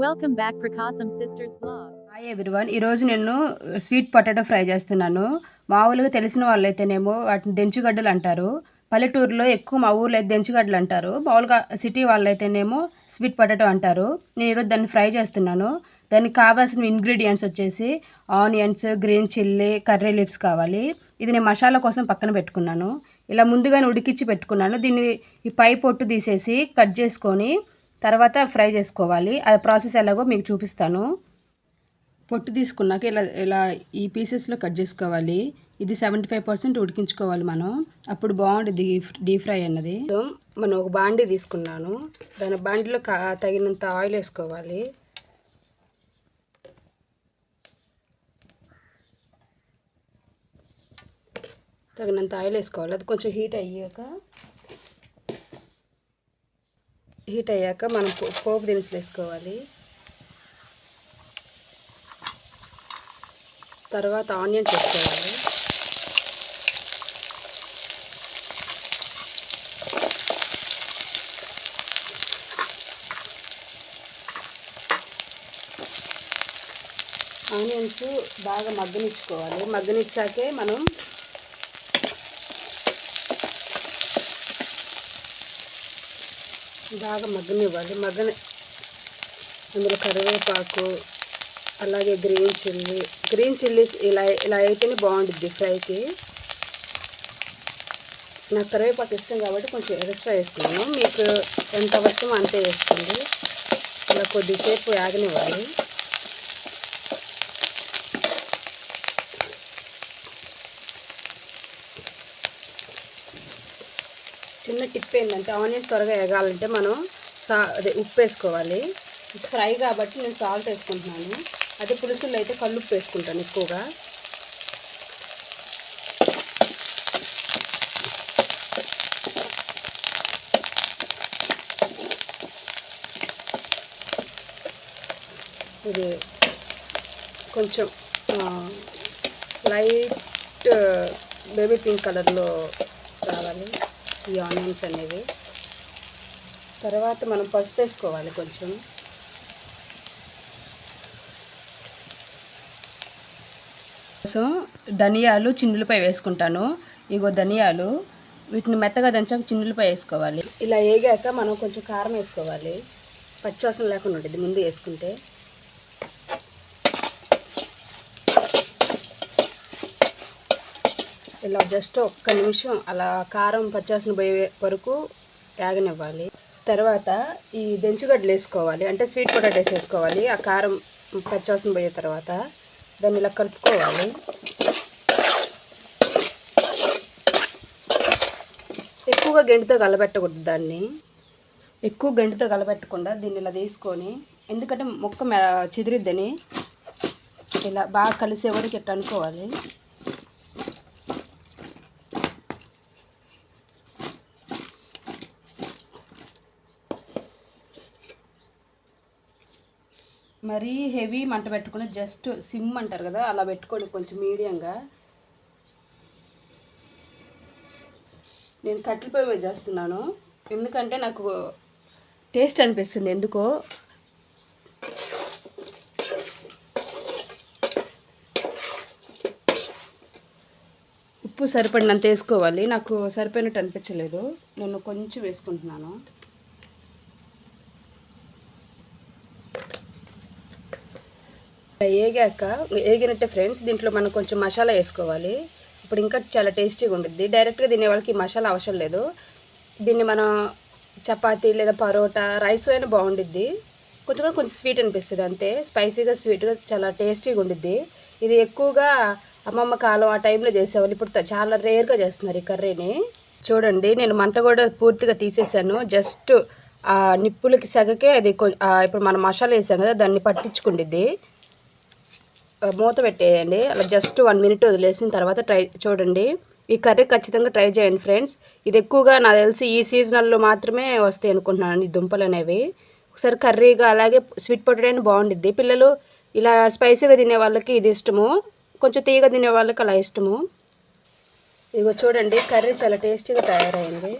Welcome back Prakasam sisters blog hi everyone ఈరోజు నేను sweet potato fry చేస్తున్నాను. మామూలుగా తెలిసిన వాళ్ళు అయితేనేమో వాటిని దెంచుగడ్డలు అంటారు. పల్లెటూరులో ఎక్కువ మా ఊర్లో అయితే దెంచుగడ్డలు అంటారు. మామూలుగా సిటీ వాళ్ళైతేనేమో స్వీట్ పొటాటో అంటారు. నేను ఈరోజు దాన్ని ఫ్రై చేస్తున్నాను. దానికి కావాల్సిన ఇంగ్రీడియంట్స్ వచ్చేసి onions green chilli curry leaves కావాలి. ఇది నేను మసాలా కోసం పక్కన పెట్టుకున్నాను. ఇలా ముందుగానే ఉడికిచ్చి పెట్టుకున్నాను. దీన్ని ఈ పై పొట్టు తీసేసి కట్ చేసుకొని తర్వాత ఫ్రై చేసుకోవాలి. అది ప్రాసెస్ ఎలాగో మీకు చూపిస్తాను. పొట్టు తీసుకున్నాక ఇలా ఇలా ఈ పీసెస్లో కట్ చేసుకోవాలి. ఇది సెవెంటీ ఫైవ్ పర్సెంట్ ఉడికించుకోవాలి మనం. అప్పుడు బాగుంటుంది డీప్ ఫ్రై అన్నది. సో, మనం ఒక బాండీ తీసుకున్నాను. దాని బాండీలో కా- తగినంత ఆయిల్ వేసుకోవాలి. తగినంత ఆయిల్ వేసుకోవాలి. అది కొంచెం హీట్ అయ్యాక హీట్ అయ్యాక మనం పోపు దినుసులు వేసుకోవాలి. తర్వాత ఆనియన్స్ వేసుకోవాలి. ఆనియన్స్ బాగా మగ్గనిచ్చుకోవాలి. మగ్గనిచ్చాకే మనం బాగా మగ్గనివ్వాలి మగ్గన అందులో కరివేపాకు అలాగే గ్రీన్ చిల్లీ. గ్రీన్ చిల్లీస్ ఇలా ఇలా అయితేనే బాగుంటుంది ఫ్రైకి. నాకు కరివేపాకు ఇష్టం కాబట్టి కొంచెం ఎక్స్ట్రా వేసుకున్నాను. మీకు ఎంత అవసరం అంతే వేసుకోండి. ఇలా కొద్దిసేపు ఆగనివ్వాలి చిన్న టిప్ ఏంటంటే ఆనియన్స్ త్వరగా ఎగాలంటే మనం సా అదే ఉప్పు వేసుకోవాలి ఫ్రై కాబట్టి నేను సాల్ట్ వేసుకుంటున్నాను. అదే పులుసుల్లో అయితే కల్లుప్పు వేసుకుంటాను ఎక్కువగా. ఇది కొంచెం లైట్ బేబీ పింక్ కలర్లో ఈ ఆనియన్స్ అనేవి. తర్వాత మనం పసుపు వేసుకోవాలి కొంచెం. కోసం ధనియాలు చిన్నులపై వేసుకుంటాను. ఇగో ధనియాలు వీటిని మెత్తగా దంచాక చిన్నులపై వేసుకోవాలి. ఇలా వేగాక మనం కొంచెం కారం వేసుకోవాలి. పచ్చివాసన లేకుండా ఉంటుంది ముందు వేసుకుంటే. ఇలా జస్ట్ ఒక్క నిమిషం అలా కారం పచ్చాసిన పోయే వరకు యాగనివ్వాలి. తర్వాత ఈ దెంచుగడ్డలు వేసుకోవాలి. అంటే స్వీట్ పొటాటోస్ వేసుకోవాలి. ఆ కారం పచ్చాసిన పోయే తర్వాత దాన్ని ఇలా కలుపుకోవాలి. ఎక్కువగా గెంటితో కలబెట్టకూడదు దాన్ని. ఎక్కువ గంటితో కలబెట్టకుండా దీన్ని ఇలా తీసుకొని ఎందుకంటే మొక్క చిదిరిద్దని చెదిరిద్దని. ఇలా బాగా కలిసే వరకు ఇట్లా అనుకోవాలి. మరీ హెవీ మంట పెట్టుకుని జస్ట్ సిమ్ అంటారు కదా అలా పెట్టుకోండి కొంచెం మీడియంగా. నేను కట్టెల పొయ్యి మీద చేస్తున్నాను. ఎందుకంటే నాకు టేస్ట్ అనిపిస్తుంది ఎందుకో? ఉప్పు సరిపడినంత వేసుకోవాలి. నాకు సరిపోయినట్టు అనిపించలేదు. నేను కొంచెం వేసుకుంటున్నాను. వేగాక వేగినట్టే ఫ్రెండ్స్ దీంట్లో మనం కొంచెం మసాలా వేసుకోవాలి. ఇప్పుడు ఇంకా చాలా టేస్టీగా ఉంటుంది డైరెక్ట్గా తినే వాళ్ళకి మసాలా అవసరం లేదు. దీన్ని మనం చపాతీ లేదా పరోటా రైస్ అయినా బాగుండిద్ది. కొంచెం కొంచెం స్వీట్ అనిపిస్తుంది అంతే. స్పైసీగా స్వీట్గా చాలా టేస్టీగా ఉండిద్ది. ఇది ఎక్కువగా అమ్మమ్మ కాలం ఆ టైంలో చేసేవాళ్ళు. ఇప్పుడు చాలా రేర్గా చేస్తున్నారు ఈ కర్రీని. చూడండి నేను మంట కూడా పూర్తిగా తీసేసాను. జస్ట్ ఆ నిప్పులకి సగకే అది ఇప్పుడు మనం మసాలా వేసాం కదా దాన్ని పట్టించుకుండిద్ది. మూత పెట్టేయండి. అలా జస్ట్ వన్ మినిట్ వదిలేసిన తర్వాత ట్రై చూడండి. ఈ కర్రీ ఖచ్చితంగా ట్రై చేయండి ఫ్రెండ్స్. ఇది ఎక్కువగా నాకు తెలిసి ఈ సీజనల్లో మాత్రమే వస్తాయి అనుకుంటున్నాను ఈ దుంపలు అనేవి. ఒకసారి కర్రీగా అలాగే స్వీట్ పొటాటో అని బాగుండిద్ది. పిల్లలు ఇలా స్పైసీగా తినే వాళ్ళకి ఇది ఇష్టము. కొంచెం తీగ తినే వాళ్ళకి అలా ఇష్టము. ఇదిగో చూడండి కర్రీ చాలా టేస్టీగా తయారైంది.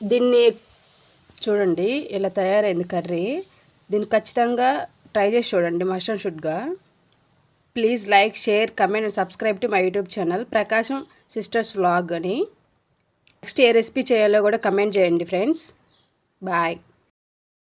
దీన్ని చూడండి ఇలా తయారైంది కర్రీ. దీన్ని ఖచ్చితంగా ట్రై చేసి చూడండి mustard షుడ్గా. Please like share comment and subscribe to my YouTube channel Prakasam sisters vlog అని. నెక్స్ట్ ఏ రెసిపీ చేయాలో కూడా కమెంట్ చేయండి ఫ్రెండ్స్. బాయ్.